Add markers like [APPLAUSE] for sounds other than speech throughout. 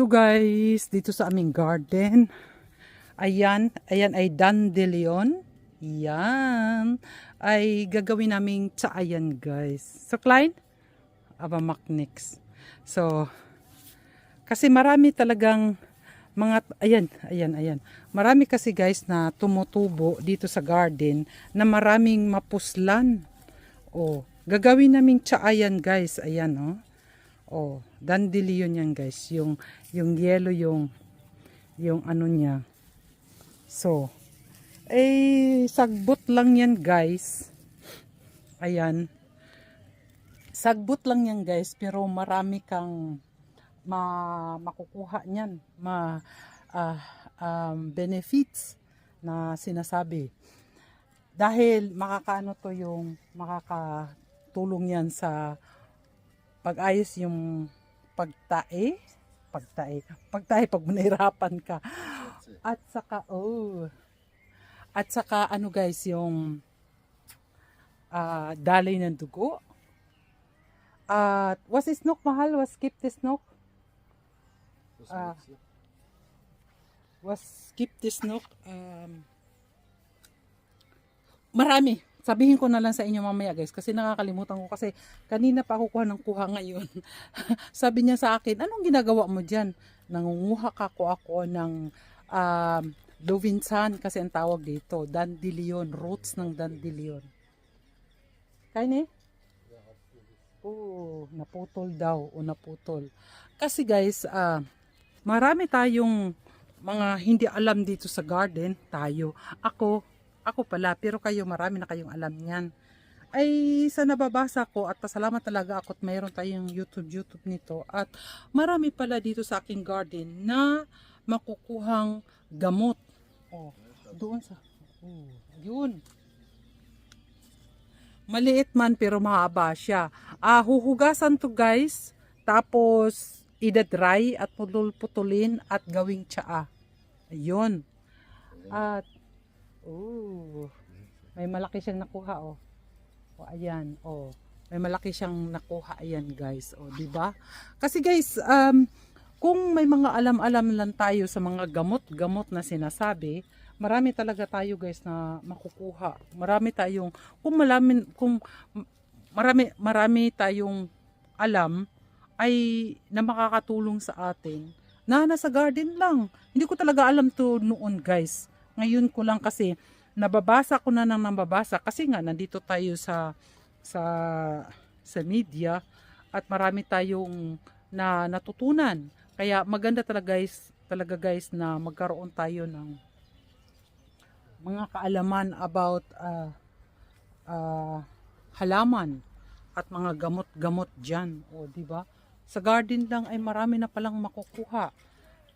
So guys, dito sa aming garden, ayan, ayan ay dandelion. Yan. Ay gagawin naming tsaayan guys. So Klein, aba maknix. So, kasi marami talagang mga, ayan, ayan, ayan. Marami kasi guys na tumutubo dito sa garden na maraming mapuslan. Oh, gagawin naming tsaayan guys. Ayan, oh. Oh, dandelion yan guys. Yung, yung yellow yung, yung ano niya. So, eh, sagbot lang yan guys. Ayan. Sagbot lang yan guys, pero marami kang ma makukuha niyan, ma ah, um, benefits na sinasabi. Dahil makakaano to yung makakatulong yan sa pag-ayos yung pagtae, pagtae, pagtae pag nahirapan ka. At saka, oh, at saka ano guys, yung ah dalay ng dugo. At was snook mahal? Was skip the snook? Ah. Was skip the snook? Um, marami. Sabihin ko na lang sa inyo mamaya guys kasi nakakalimutan ko kasi kanina pa ako kuha ng kuha ngayon. [LAUGHS] Sabi niya sa akin, anong ginagawa mo dyan? Nangunguha ka ko ako ng um, Lovinsan kasi ang tawag dito, dandelion, roots ng dandelion. Kain eh? Oo, naputol daw o naputol. Kasi guys, ah, marami tayong mga hindi alam dito sa garden, tayo. Ako, ako pala, pero kayo marami na kayong alam niyan. Ay sa nababasa ko at pasalamat talaga ako at mayroon tayong YouTube YouTube nito at marami pala dito sa aking garden na makukuhang gamot. Oh, doon sa oh, yun. Maliit man pero mahaba siya. Ah, huhugasan to guys. Tapos ida-dry at putol-putulin at gawing tsaa. Ayun. At oh, may malaki siyang nakuha oh. O ayan, oh. May malaki siyang nakuha ayan guys, oh, di ba? Kasi guys, um kung may mga alam-alam lang tayo sa mga gamot-gamot na sinasabi, marami talaga tayo guys na makukuha. Marami tayong kung malamin kung marami marami tayong alam ay na makakatulong sa atin na nasa garden lang. Hindi ko talaga alam to noon guys. Ngayon ko lang kasi nababasa ko na nang nababasa kasi nga nandito tayo sa sa sa media at marami tayong na natutunan. Kaya maganda talaga guys, talaga guys na magkaroon tayo ng mga kaalaman about uh, uh, halaman at mga gamot-gamot diyan, o di ba? Sa garden lang ay marami na palang makukuha.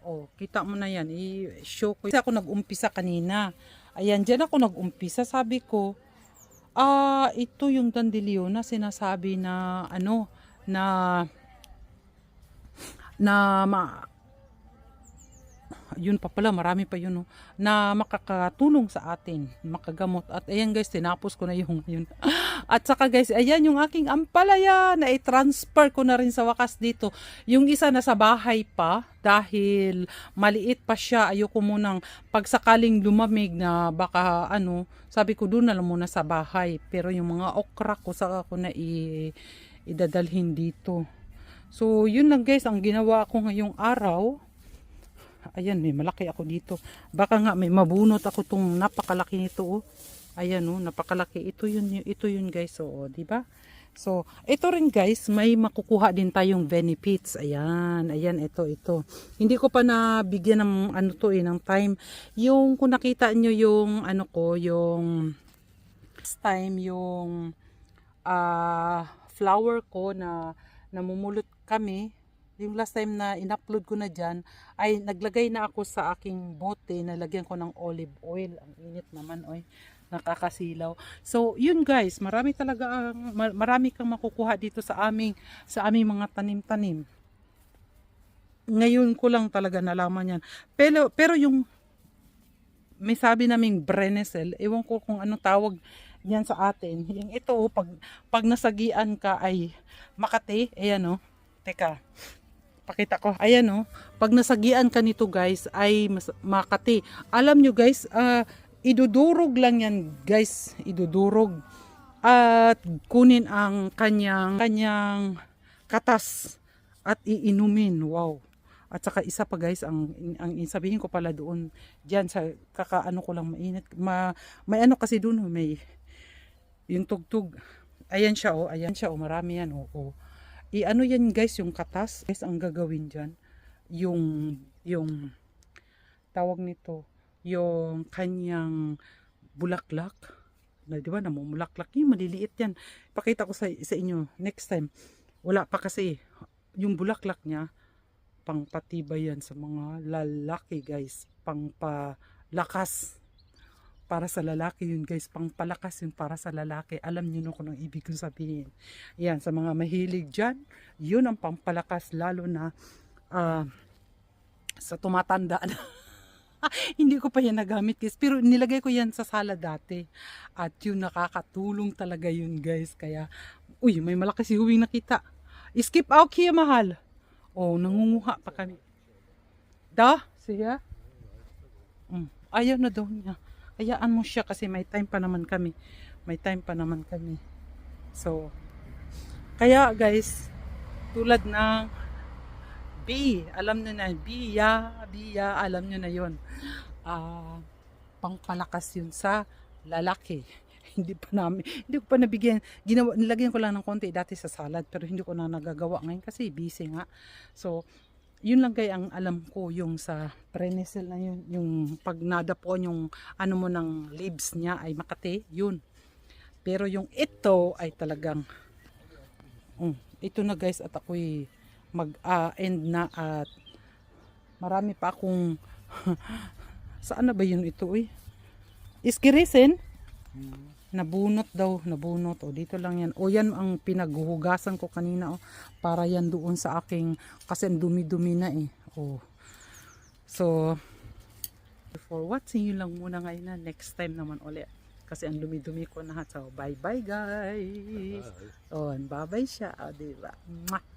O, kita mo na yan. I-show ko. Kasi ako nag-umpisa kanina. Ayan, diyan ako nag-umpisa. Sabi ko, ah, ito yung dandelion na sinasabi na ano, na na ma, yun pa pala, marami pa yun, no, na makakatulong sa atin, makagamot. At ayan guys, tinapos ko na yung [LAUGHS] yun. At saka guys, ayan yung aking ampalaya na i-transfer ko na rin sa wakas dito. Yung isa na sa bahay pa, dahil maliit pa siya, ayoko munang pagsakaling lumamig na baka ano, sabi ko doon na lang muna sa bahay. Pero yung mga okra ko, saka ko na i idadalhin dito. So, yun lang guys, ang ginawa ko ngayong araw. Ayan, may malaki ako dito. Baka nga may mabunot ako tong napakalaki nito. Oh. Ayan, oh, napakalaki. Ito yun, ito yun guys. So, oh, di ba? So, ito rin guys, may makukuha din tayong benefits. Ayan, ayan, ito, ito. Hindi ko pa nabigyan ng ano to eh, ng time. Yung kung nakita nyo yung ano ko, yung last time yung ah flower ko na namumulot kami, yung last time na in-upload ko na dyan, ay naglagay na ako sa aking bote, nalagyan ko ng olive oil. Ang init naman, oy nakakasilaw. So, yun guys, marami talaga ang marami kang makukuha dito sa aming sa aming mga tanim-tanim. Ngayon ko lang talaga nalaman yan. Pero pero yung may sabi naming Brennesel, ewan ko kung anong tawag yan sa atin. Yung ito, pag, pag nasagian ka ay Makati, ayan o. Oh. Teka, Pakita ko. Ayan oh. Pag nasagian ka nito guys ay makati. Alam nyo guys, ah, idudurog lang yan guys. Idudurog. At kunin ang kanyang kanyang katas at iinumin. Wow. At saka isa pa guys, ang, ang sabihin ko pala doon, diyan sa kakaano ko lang mainit. Ma, may ano kasi doon, oh, may yung tugtog. Ayan siya oh, ayan siya oh, marami yan oh. oh. I-ano yan guys, yung katas. Guys, ang gagawin diyan, yung yung tawag nito, yung kanyang bulaklak. Na, di ba, namumulaklak. Yung maliliit yan. Pakita ko sa, sa inyo next time. Wala pa kasi. Yung bulaklak niya, pangpatibay yan sa mga lalaki guys. Pangpalakas. Para sa lalaki yun guys. Pangpalakas yun para sa lalaki. Alam niyo no kung ang ibig kong sabihin. Yan, sa mga mahilig dyan, yun ang pampalakas lalo na ah, sa tumatanda na. [LAUGHS] Hindi ko pa yan nagamit guys. Pero nilagay ko yan sa sala dati. At yun nakakatulong talaga yun guys. Kaya, uy, may malaki si Huwing nakita. Skip out here, mahal. Oh, nangunguha pa kami. Da, siya. Mm, ayaw na daw niya. Hayaan mo siya kasi may time pa naman kami. May time pa naman kami. So, kaya guys, tulad ng B, alam nyo na, Biya, Biya, alam nyo na yon. Ah, pangpalakas yun sa lalaki. [LAUGHS] hindi pa namin, hindi ko pa nabigyan, ginawa, nilagyan ko lang ng konti dati sa salad, pero hindi ko na nagagawa ngayon kasi busy nga. So, yun lang kaya ang alam ko yung sa prenesil na yun, yung pag nadapo yung ano mo ng leaves niya ay makati, yun. Pero yung ito ay talagang, um, ito na guys at ako'y mag-end na at marami pa akong, [LAUGHS] saan na ba yun ito eh? Iskirisin? Nabunot daw, nabunot. O, dito lang yan. O, yan ang pinaghuhugasan ko kanina. O, para yan doon sa aking, kasi dumi-dumi na eh. O. So, for watching yun lang muna ngayon na. Next time naman ulit. Kasi ang dumi-dumi ko na. So, bye-bye guys. O, bye-bye siya. O, diba? Mwah.